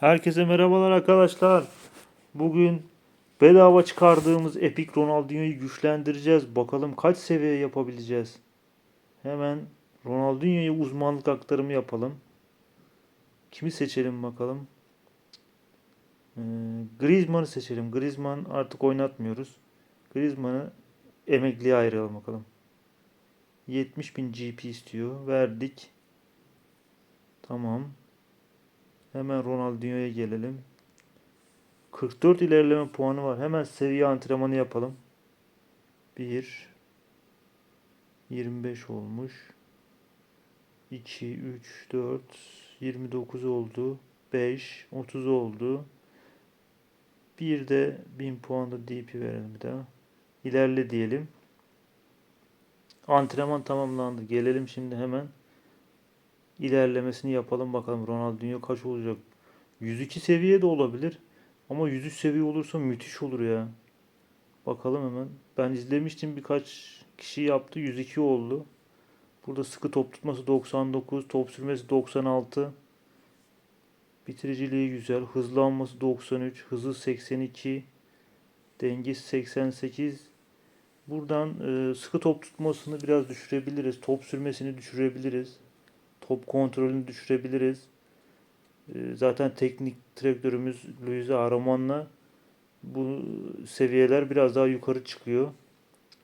Herkese merhabalar arkadaşlar. Bugün bedava çıkardığımız Epic Ronaldinho'yu güçlendireceğiz. Bakalım kaç seviye yapabileceğiz. Hemen Ronaldinho'ya uzmanlık aktarımı yapalım. Kimi seçelim bakalım. Ee, Griezmann'ı seçelim. Griezmann artık oynatmıyoruz. Griezmann'ı emekliye ayıralım bakalım. 70.000 GP istiyor. Verdik. Tamam. Hemen Ronaldinho'ya gelelim. 44 ilerleme puanı var. Hemen seviye antrenmanı yapalım. 1 25 olmuş. 2 3 4 29 oldu. 5 30 oldu. Bir de 1000 puan da DP verelim bir daha. İlerle diyelim. Antrenman tamamlandı. Gelelim şimdi hemen ilerlemesini yapalım bakalım Ronaldinho kaç olacak. 102 seviye de olabilir. Ama 103 seviye olursa müthiş olur ya. Bakalım hemen. Ben izlemiştim birkaç kişi yaptı. 102 oldu. Burada sıkı top tutması 99, top sürmesi 96. Bitiriciliği güzel. Hızlanması 93, hızı 82, dengesi 88. Buradan e, sıkı top tutmasını biraz düşürebiliriz. Top sürmesini düşürebiliriz. Top kontrolünü düşürebiliriz. Ee, Zaten teknik direktörümüz Luis Araman'la bu seviyeler biraz daha yukarı çıkıyor.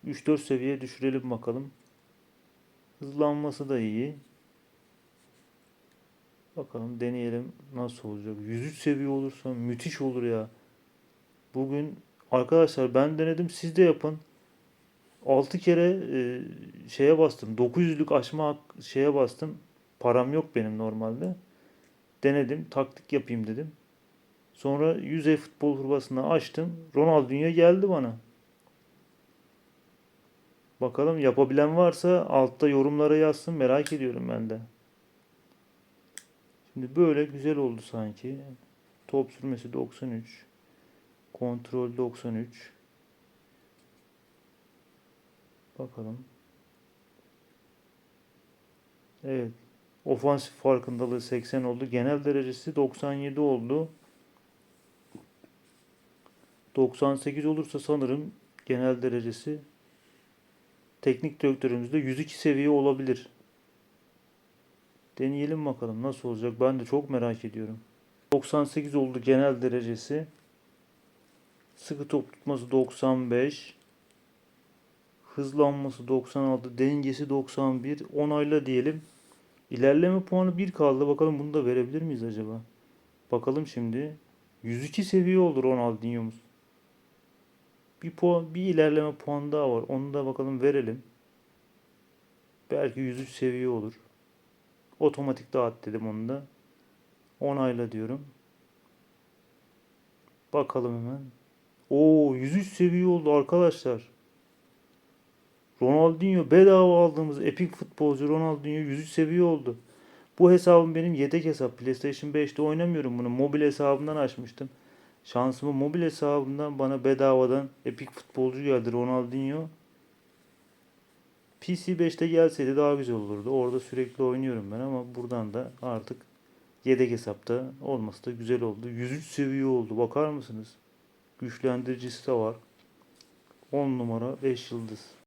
3-4 seviye düşürelim bakalım. Hızlanması da iyi. Bakalım deneyelim nasıl olacak. 103 seviye olursa müthiş olur ya. Bugün arkadaşlar ben denedim siz de yapın. 6 kere e, şeye bastım. 900'lük aşma şeye bastım. Param yok benim normalde. Denedim. Taktik yapayım dedim. Sonra 100 futbol kurbasını açtım. Ronaldinho geldi bana. Bakalım yapabilen varsa altta yorumlara yazsın. Merak ediyorum ben de. Şimdi böyle güzel oldu sanki. Top sürmesi 93. Kontrol 93. Bakalım. Evet. Ofansif farkındalığı 80 oldu. Genel derecesi 97 oldu. 98 olursa sanırım genel derecesi teknik direktörümüzde 102 seviye olabilir. Deneyelim bakalım nasıl olacak. Ben de çok merak ediyorum. 98 oldu genel derecesi. Sıkı top tutması 95. Hızlanması 96. Dengesi 91. Onayla diyelim. İlerleme puanı 1 kaldı. Bakalım bunu da verebilir miyiz acaba? Bakalım şimdi. 102 seviye oldu Ronaldinho'muz. Bir puan, bir ilerleme puanı daha var. Onu da bakalım verelim. Belki 103 seviye olur. Otomatik dağıt dedim onu da. Onayla diyorum. Bakalım hemen. Oo 103 seviye oldu arkadaşlar. Ronaldinho bedava aldığımız epik futbolcu Ronaldinho 103 seviye oldu. Bu hesabım benim yedek hesap. PlayStation 5'te oynamıyorum bunu. Mobil hesabımdan açmıştım. Şansımı mobil hesabımdan bana bedavadan epik futbolcu geldi Ronaldinho. PC 5'te gelseydi daha güzel olurdu. Orada sürekli oynuyorum ben ama buradan da artık yedek hesapta olması da güzel oldu. 103 seviye oldu. Bakar mısınız? Güçlendiricisi de var. 10 numara 5 yıldız.